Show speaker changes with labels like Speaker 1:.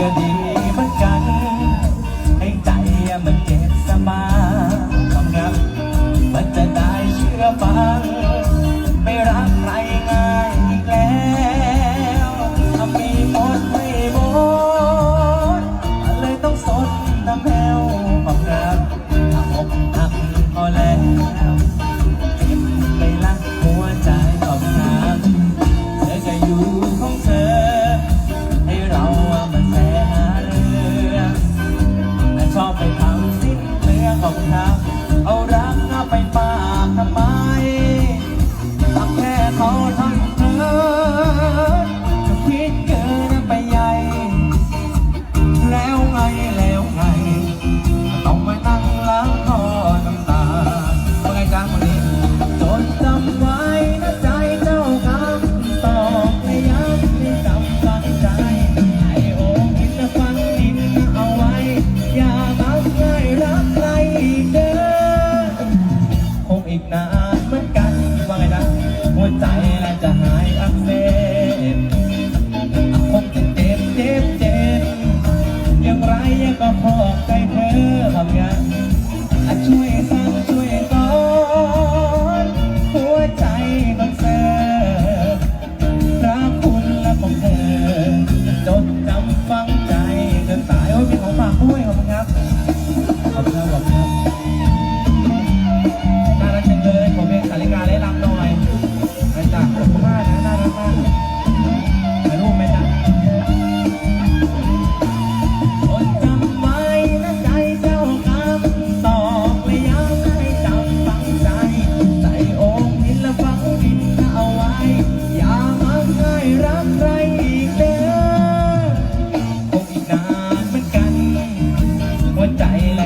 Speaker 1: ก็ดีเหมือนกัน ให้ใจมันเจ็บสบาย ประพอใจเธอทำงานช่วยซ้ำช่วยตอนหัวใจต้องเสร์พระคุณและของเธอจดจำฟังใจจนตายโอ้ยมีของฝากด้วยขอบคุณครับขอบคุณครับน่ารักจังเลยขอเพลงสาริกาได้รัหน่อยไปจ้ะขอบคุณมากนะน่ารักมาก cahaya